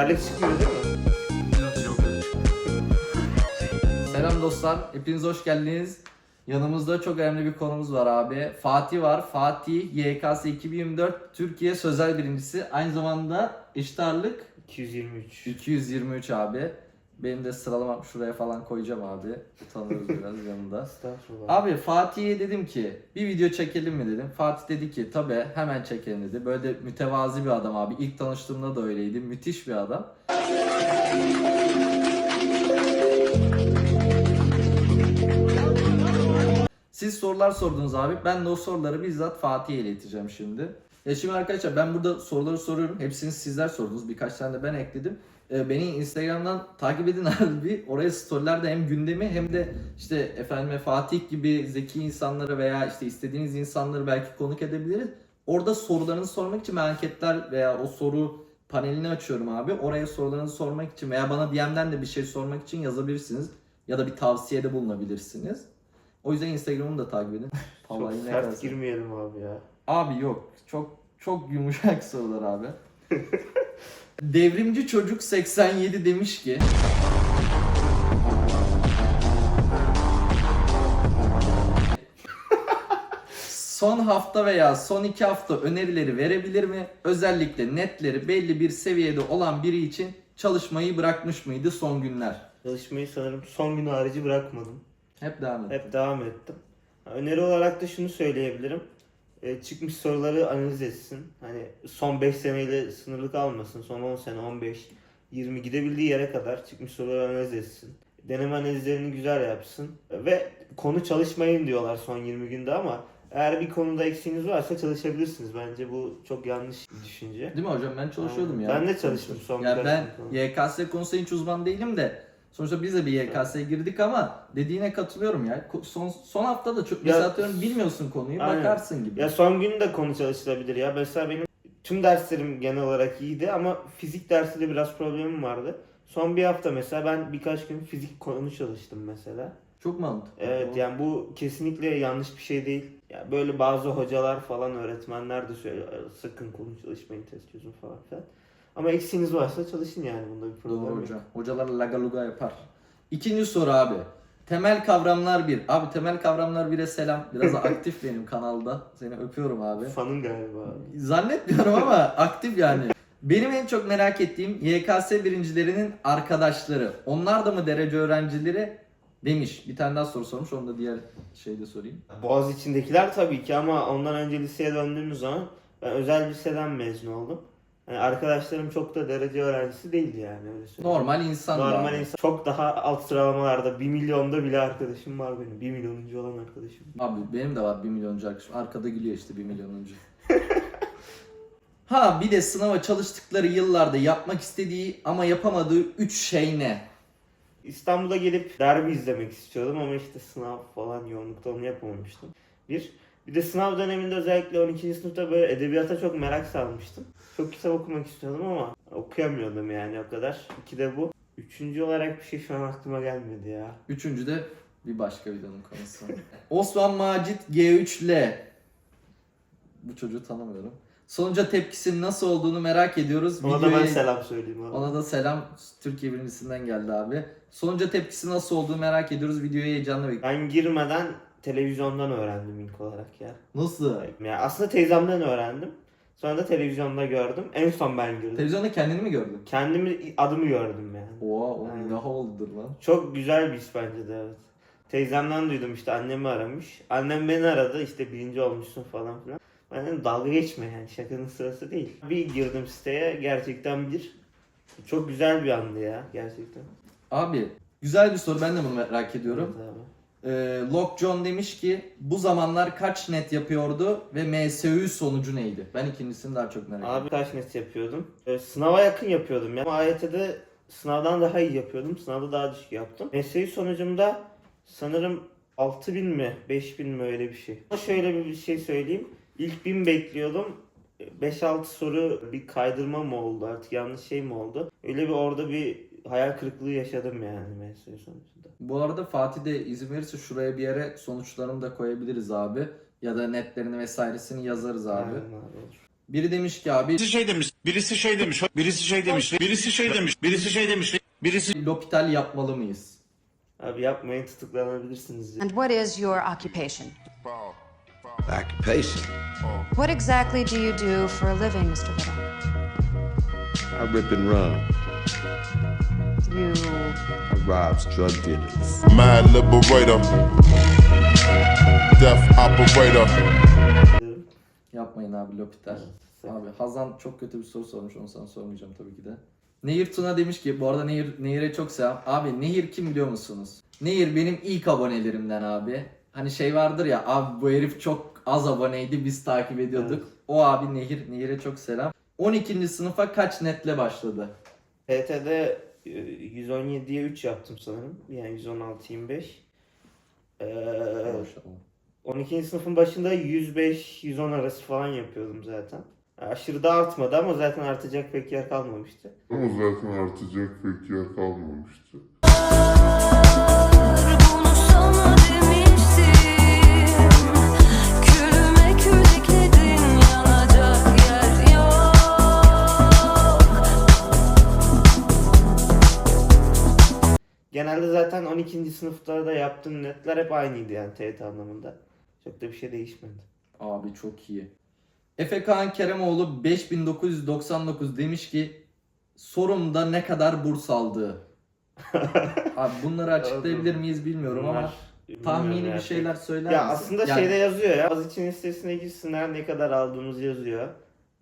Terlik çıkmıyor değil mi? Selam dostlar, hepiniz hoş geldiniz. Yanımızda çok önemli bir konumuz var abi. Fatih var. Fatih YKS 2024 Türkiye Sözel Birincisi. Aynı zamanda eşit ağırlık 223. 223 abi. Benim de sıralamam şuraya falan koyacağım abi. Utanırız biraz yanında. Estağfurullah. Abi Fatih'e dedim ki bir video çekelim mi dedim. Fatih dedi ki tabi hemen çekelim dedi. Böyle de mütevazi bir adam abi. İlk tanıştığımda da öyleydi. Müthiş bir adam. Siz sorular sordunuz abi. Ben de o soruları bizzat Fatih'e ileteceğim şimdi. Ya şimdi arkadaşlar ben burada soruları soruyorum. Hepsini sizler sordunuz. Birkaç tane de ben ekledim. Ee, beni Instagram'dan takip edin abi. Oraya storylerde hem gündemi hem de işte efendime Fatih gibi zeki insanları veya işte istediğiniz insanları belki konuk edebiliriz. Orada sorularınızı sormak için anketler veya o soru panelini açıyorum abi. Oraya sorularınızı sormak için veya bana DM'den de bir şey sormak için yazabilirsiniz. Ya da bir tavsiyede bulunabilirsiniz. O yüzden Instagram'ımı da takip edin. Çok sert girmeyelim abi ya. Abi yok. Çok çok yumuşak sorular abi. Devrimci çocuk 87 demiş ki Son hafta veya son iki hafta önerileri verebilir mi? Özellikle netleri belli bir seviyede olan biri için çalışmayı bırakmış mıydı son günler? Çalışmayı sanırım son gün harici bırakmadım. Hep devam et. Hep devam ettim. Öneri olarak da şunu söyleyebilirim. Ee, çıkmış soruları analiz etsin. Hani son 5 seneyle sınırlı kalmasın. Son 10 sene, 15, 20 gidebildiği yere kadar çıkmış soruları analiz etsin. Deneme analizlerini güzel yapsın. Ve konu çalışmayın diyorlar son 20 günde ama eğer bir konuda eksiğiniz varsa çalışabilirsiniz. Bence bu çok yanlış bir düşünce. Değil mi hocam? Ben çalışıyordum ya. Ben de çalıştım son Ya ben sonra. YKS konusunda hiç uzman değilim de sonuçta biz de bir YKS'ye girdik ama dediğine katılıyorum ya. Son son hafta da çok Ya- mesela atıyorum bilmiyorsun konuyu Aynen. bakarsın gibi. Ya son gün de konu çalışılabilir ya. Mesela benim tüm derslerim genel olarak iyiydi ama fizik dersiyle biraz problemim vardı. Son bir hafta mesela ben birkaç gün fizik konu çalıştım mesela. Çok mantıklı. Evet yani bu kesinlikle yanlış bir şey değil. Ya böyle bazı hocalar falan öğretmenler de söylüyor sakın konu çalışmayın test çözün falan filan. Ama eksiğiniz varsa çalışın yani bunda bir problem Doğru yok. hocam. Hocalar laga luga yapar. İkinci soru abi. Temel kavramlar bir. Abi temel kavramlar 1'e selam. Biraz aktif benim kanalda. Seni öpüyorum abi. Fanın galiba. Zannetmiyorum ama aktif yani. Benim en çok merak ettiğim YKS birincilerinin arkadaşları. Onlar da mı derece öğrencileri demiş. Bir tane daha soru sormuş. Onu da diğer şeyde sorayım. Boğaz içindekiler tabii ki ama ondan önce liseye döndüğümüz zaman ben özel liseden mezun oldum. Yani arkadaşlarım çok da derece öğrencisi değildi yani öyle söyleyeyim. Normal insan. Normal insan. Çok daha alt sıralamalarda 1 milyonda bile arkadaşım var benim. 1 milyonuncu olan arkadaşım. Abi benim de var 1 milyoncu arkadaşım. Arkada gülüyor işte 1 milyonuncu. ha bir de sınava çalıştıkları yıllarda yapmak istediği ama yapamadığı 3 şey ne? İstanbul'a gelip derbi izlemek istiyordum ama işte sınav falan yoğunlukta onu yapamamıştım. Bir. Bir de sınav döneminde özellikle 12. sınıfta böyle edebiyata çok merak salmıştım. Çok kitap okumak istiyordum ama okuyamıyordum yani o kadar. İki de bu. Üçüncü olarak bir şey şu an aklıma gelmedi ya. Üçüncü de bir başka videonun konusu. Osman Macit G3L. Bu çocuğu tanımıyorum. Sonuca tepkisinin nasıl olduğunu merak ediyoruz. Ona da ben Videoya- selam söyleyeyim abi. Ona da selam. Türkiye birincisinden geldi abi. Sonuca tepkisi nasıl olduğunu merak ediyoruz. Videoya heyecanla bekliyoruz. Ben girmeden televizyondan öğrendim ilk olarak ya. Nasıl? Yani aslında teyzemden öğrendim. Sonra da televizyonda gördüm. En son ben girdim. Televizyonda kendini mi gördün? Kendimi adımı gördüm yani. Oha oğlum Aynen. daha oldudur lan. Çok güzel bir iş bence de evet. Teyzemden duydum işte annemi aramış. Annem beni aradı işte birinci olmuşsun falan filan. Ben dedim dalga geçme yani şakanın sırası değil. Bir girdim siteye gerçekten bir çok güzel bir andı ya gerçekten. Abi güzel bir soru ben de bunu merak ediyorum. Evet abi. Ee, Lock John demiş ki bu zamanlar kaç net yapıyordu ve MSÜ sonucu neydi? Ben ikincisini daha çok merak ediyorum. Abi kaç net yapıyordum? Ee, sınava yakın yapıyordum ya. Ama AYT'de sınavdan daha iyi yapıyordum. Sınavda daha düşük yaptım. Mesleği sonucumda sanırım 6000 mi 5000 mi öyle bir şey. Ama şöyle bir şey söyleyeyim. İlk 1000 bekliyordum. 5-6 soru bir kaydırma mı oldu artık yanlış şey mi oldu? Öyle bir orada bir hayal kırıklığı yaşadım yani mesleği sonucunda. Bu arada Fatih de izin verirse şuraya bir yere sonuçlarını da koyabiliriz abi. Ya da netlerini vesairesini yazarız abi. Aynen abi, olur. Biri demiş ki abi Birisi şey demiş, birisi şey demiş, birisi şey demiş, birisi şey demiş, birisi şey demiş, birisi L'Hopital yapmalı mıyız? Abi yapmayın tutuklanabilirsiniz. And what is your occupation? Occupation. What exactly do you do for a living, Mr. Little? I rip and run. You robs drug dealers. Mad liberator. Death operator. Yapmayın abi L'Hopital. Abi Hazan çok kötü bir soru sormuş onu sana sormayacağım tabii ki de. Nehir Tuna demiş ki bu arada Nehir Nehir'e çok selam. Abi Nehir kim biliyor musunuz? Nehir benim ilk abonelerimden abi. Hani şey vardır ya abi bu herif çok az aboneydi biz takip ediyorduk. O abi Nehir. Nehir'e çok selam. 12. sınıfa kaç netle başladı? TT'de e, 117'ye 3 yaptım sanırım. Yani 116 25. Ee, Maşallah. 12. sınıfın başında 105-110 arası falan yapıyordum zaten. Aşırı da artmadı ama zaten artacak pek yer kalmamıştı. Ama zaten artacak pek yer kalmamıştı. Genelde zaten 12. sınıflarda yaptığım netler hep aynıydı yani TYT anlamında. Çok da bir şey değişmedi. Abi çok iyi. Efe Kaan Keremoğlu 5999 demiş ki sorumda ne kadar burs aldığı. Abi bunları açıklayabilir miyiz bilmiyorum ama Bunlar tahmini bir şeyler söyler Ya misin? aslında Yani şeyde yazıyor ya. Az için listesine girsinler ne kadar aldığımız yazıyor.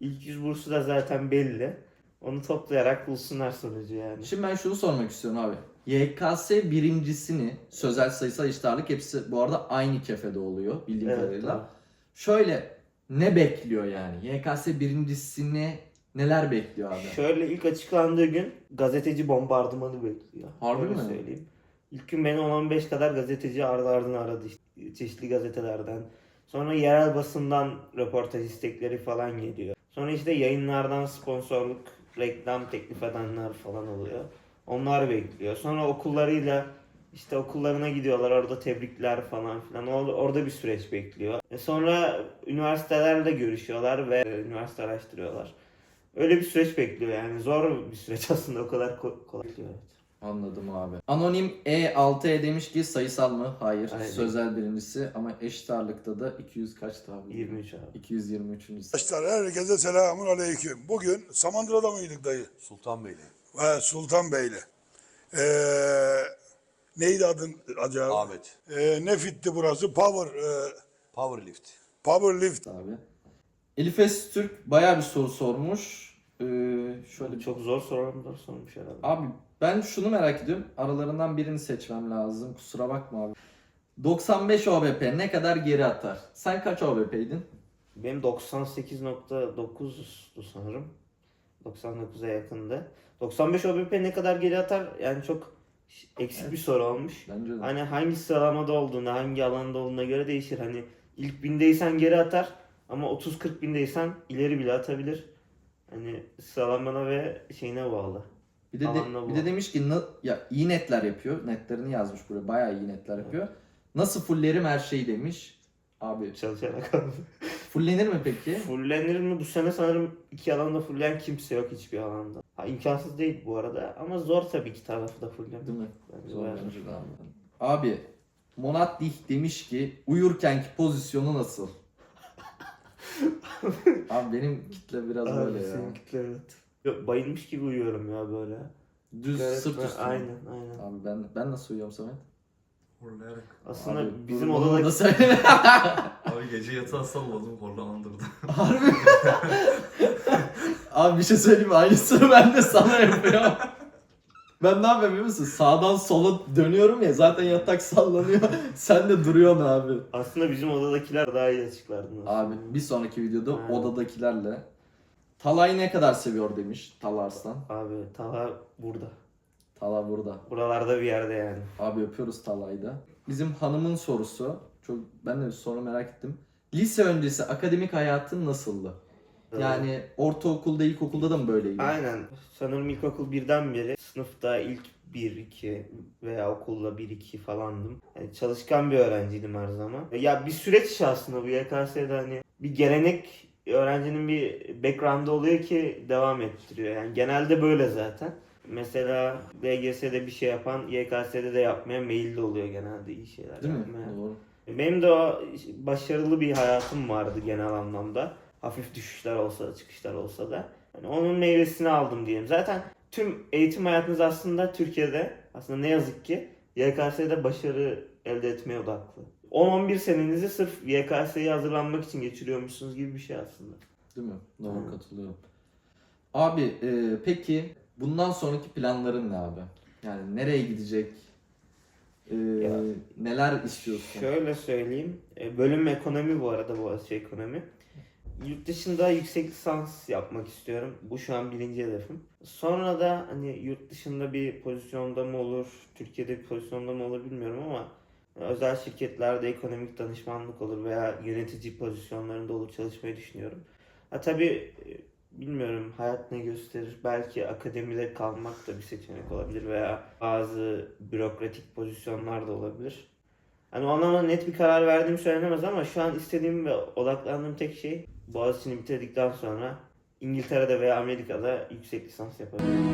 İlk 100 bursu da zaten belli. Onu toplayarak bulsunlar sonucu yani. Şimdi ben şunu sormak istiyorum abi. YKS birincisini sözel sayısal eşit ağırlık hepsi bu arada aynı kefede oluyor bildiğim Evet, kadarıyla. tamam. Şöyle ne bekliyor yani? YKS birincisini neler bekliyor abi? Şöyle ilk açıklandığı gün gazeteci bombardımanı bekliyor. Harbi Öyle mi? söyleyeyim. İlk gün beni 10-15 kadar gazeteci ardı ardına aradı işte, çeşitli gazetelerden. Sonra yerel basından röportaj istekleri falan geliyor. Sonra işte yayınlardan sponsorluk, reklam teklif edenler falan oluyor. Onlar bekliyor. Sonra okullarıyla işte okullarına gidiyorlar orada tebrikler falan filan. Or- Orada bir süreç bekliyor. E sonra üniversitelerle görüşüyorlar ve e, üniversite araştırıyorlar. Öyle bir süreç bekliyor yani. Zor bir süreç aslında o kadar ko- kolay değil. Anladım abi. Anonim E6E demiş ki sayısal mı? Hayır. Aynen. Sözel birincisi ama eşit ağırlıkta da 200 kaçtı abi? 23 abi. 223. Arkadaşlar herkese selamun aleyküm. Bugün Samandıra'da mıydık dayı? Sultanbeyli. Sultan Beyli. Ee, neydi adın acaba? Ahmet. Ee, ne fitti burası? Power, e, Powerlift. Power Lift. abi. Elif Türk bayağı bir soru sormuş. Ee, şöyle Çok zor sorular sormuş herhalde. Abi ben şunu merak ediyorum. Aralarından birini seçmem lazım. Kusura bakma abi. 95 OBP ne kadar geri atar? Sen kaç OBP'ydin? Benim 98.9'du sanırım. 99'a yakındı. 95 OBP ne kadar geri atar? Yani çok eksik bir soru olmuş. Bence de. Hani hangi sıralamada olduğuna, hangi alanda olduğuna göre değişir. Hani ilk bindeysen geri atar ama 30-40 bindeysen ileri bile atabilir. Hani sıralamana ve şeyine bağlı. Bir de, de- bir de demiş ki ya iyi netler yapıyor. Netlerini yazmış buraya. Bayağı iyi netler yapıyor. Nasıl fullerim her şeyi demiş. Abi Çalışarak. Fullenir mi peki? Fullenir mi? Bu sene sanırım iki alanda fulleyen kimse yok hiçbir alanda. Ha, imkansız değil bu arada ama zor tabii ki tarafı da fullemek. Değil mi? Bence Zor bayağı bence de abi. Abi Monat Dih demiş ki uyurkenki pozisyonu nasıl? abi benim kitle biraz Abi böyle ya. senin kitle evet. Yok, bayılmış gibi uyuyorum ya böyle. Düz Evet, sırt ben- üstü. Aynen aynen. Abi ben ben nasıl uyuyorum Samet? Horlayarak. Aslında Abi, bizim bunu odadaki da söyle. Abi gece yatağa salladım horlamandırdı. Harbi. Abi bir şey söyleyeyim mi? Aynısını ben de sana yapıyorum. Ben ne yapıyorum biliyor musun? Sağdan sola dönüyorum ya zaten yatak sallanıyor. Sen de duruyorsun abi. aslında bizim odadakiler daha iyi açıklardın aslında. Abi bir sonraki videoda Ha. odadakilerle Talay ne kadar seviyor demiş Tala Arslan. Abi Talha burada. Tala burada. Buralarda bir yerde yani. Abi öpüyoruz Talay'da. Bizim hanımın sorusu. Çok ben de soru merak ettim. Lise öncesi akademik hayatın nasıldı? Yani ortaokulda, ilkokulda da mı böyleydi? Aynen. Sanırım ilkokul birden beri sınıfta ilk 1-2 veya okulda 1-2 falandım. Yani çalışkan bir öğrenciydim her zaman. Ya bir süreç işi aslında bu YKS'de hani bir gelenek öğrencinin bir background'ı oluyor ki devam ettiriyor. Yani genelde böyle zaten. Mesela LGS'de bir şey yapan YKS'de de yapmaya meyilli oluyor genelde iyi şeyler Değil mi? yapmaya. Doğru. Benim de o başarılı bir hayatım vardı genel anlamda. Hafif düşüşler olsa da çıkışlar olsa da. Yani onun meyvesini aldım diyelim. Zaten tüm eğitim hayatınız aslında Türkiye'de aslında ne yazık ki YKS'de başarı elde etmeye odaklı. 10-11 senenizi sırf YKS'ye hazırlanmak için geçiriyormuşsunuz gibi bir şey aslında. Değil mi? Doğru Hı. katılıyorum. Abi e, peki bundan sonraki planların ne abi? Yani nereye gidecek? E, Ya, neler istiyorsun? Şöyle söyleyeyim. E, Bölüm ekonomi bu arada Boğaziçi ekonomi. Yurt dışında yüksek lisans yapmak istiyorum. Bu şu an birinci hedefim. Sonra da hani yurt dışında bir pozisyonda mı olur, Türkiye'de bir pozisyonda mı olur bilmiyorum ama özel şirketlerde ekonomik danışmanlık olur veya yönetici pozisyonlarında olur çalışmayı düşünüyorum. Ha tabii e, bilmiyorum hayat ne gösterir. Belki akademide kalmak da bir seçenek olabilir veya bazı bürokratik pozisyonlar da olabilir. Hani o anlamda net bir karar verdiğim söylenemez ama şu an istediğim ve odaklandığım tek şey Boğaziçi'ni bitirdikten sonra İngiltere'de veya Amerika'da yüksek lisans yapabilirim.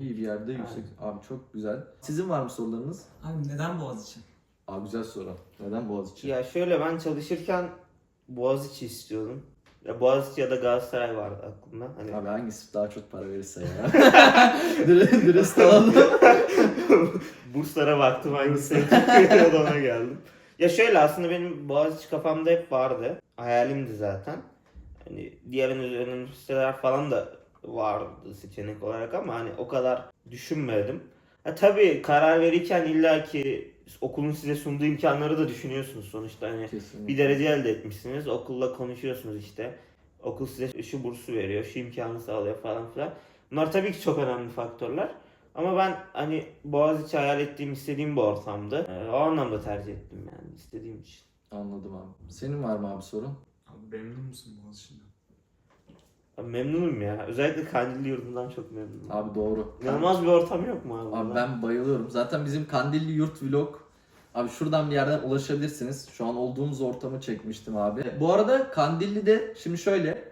İyi bir yerde yüksek. Abi çok güzel. Sizin var mı sorularınız? Abi neden Boğaziçi? Abi güzel soru. Neden Boğaziçi? Ya şöyle ben çalışırken Boğaziçi istiyordum. Ya Boğaziçi ya da Galatasaray vardı aklımda. Hani Abi hangisi daha çok para verirse ya. Dürüst, olalım. burslara baktım hangisi ona geldim. Ya şöyle aslında benim Boğaziçi kafamda hep vardı. Hayalimdi zaten. Hani diğer üniversiteler falan da vardı seçenek olarak ama hani o kadar düşünmedim. Ha tabii karar verirken illaki okulun size sunduğu imkanları da düşünüyorsunuz sonuçta hani Kesinlikle. bir derece elde etmişsiniz. Okulla konuşuyorsunuz işte. Okul size şu bursu veriyor, şu imkanı sağlıyor falan filan. Bunlar tabii ki çok önemli faktörler. Ama ben hani Boğaziçi hayal ettiğim, istediğim bir ortamdı. Ee, o anlamda tercih ettim yani istediğim için. Anladım abi. Senin var mı abi sorun? Abi memnun musun Boğaziçi'nden? Abi memnunum ya. Özellikle Kandilli yurdundan çok memnunum. Abi doğru. İnanılmaz bir ortam yok mu abi? Abi ben bayılıyorum. Zaten bizim Kandilli Yurt Vlog Abi şuradan bir yerden ulaşabilirsiniz. Şu an olduğumuz ortamı çekmiştim abi. Bu arada Kandilli'de şimdi şöyle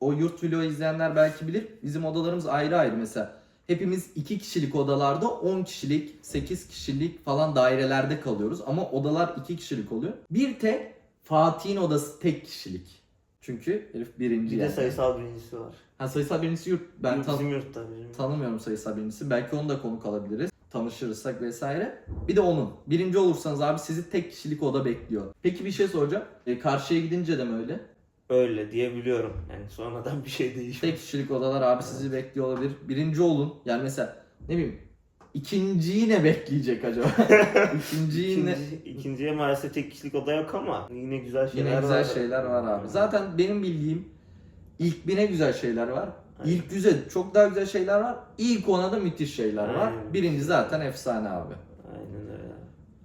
o yurt vlogu izleyenler belki bilir. Bizim odalarımız ayrı ayrı mesela. Hepimiz 2 kişilik odalarda 10 kişilik, 8 kişilik falan dairelerde kalıyoruz. Ama odalar 2 kişilik oluyor. Bir tek Fatih'in odası tek kişilik. Çünkü herif birinci bir de yani. sayısal birincisi var. Ha, sayısal birincisi yurt. Ben Yurt- tan- bizim yurtta bizim. Tanımıyorum sayısal birincisi. Belki onu da konuk alabiliriz. Tanışırsak vesaire. Bir de onun. Birinci olursanız abi sizi tek kişilik oda bekliyor. Peki bir şey soracağım. E, karşıya gidince de mi öyle? Öyle diyebiliyorum. Yani sonradan bir şey değişiyor. Tek kişilik odalar abi sizi bekliyor olabilir. Birinci olun. Yani mesela ne bileyim ikinciyi ne bekleyecek acaba? İkinciyi ne? İkinci, ikinciye maalesef tek kişilik oda yok ama yine güzel şeyler Yine güzel var. şeyler var abi. Zaten benim bildiğim ilk bine güzel şeyler var. Aynen. İlk yüze çok daha güzel şeyler var. İlk ona da müthiş şeyler var. Aynen. Birinci zaten efsane abi. Aynen öyle.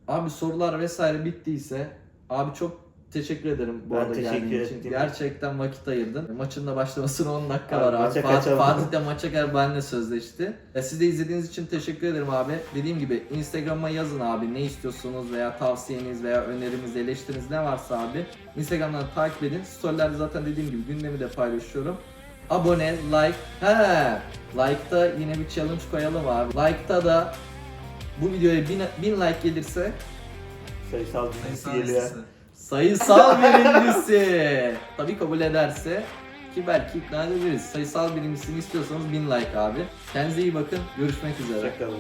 Abi sorular vesaire bittiyse abi çok teşekkür ederim bu Ben arada teşekkür geldiğin için. ettim. Gerçekten vakit ayırdın. Maçın da başlamasına 10 dakika Abi var abi. Fatih. Fatih de maça gel benimle sözleşti. E, siz de izlediğiniz için teşekkür ederim abi. Dediğim gibi Instagram'a yazın abi ne istiyorsunuz veya tavsiyeniz veya öneriniz, eleştiriniz ne varsa abi. Instagram'dan takip edin. Storylerde zaten dediğim gibi gündemi de paylaşıyorum. Abone, like. He, like'ta yine bir challenge koyalım abi. Like'ta da bu videoya 1000 bin like gelirse Sayısal Sayısal geliyor. Sayısal birincisi. Tabii kabul ederse ki belki ikna edebiliriz. Sayısal birincisini istiyorsanız 1000 like abi. Kendinize iyi bakın. Görüşmek üzere. Hoşçakalın.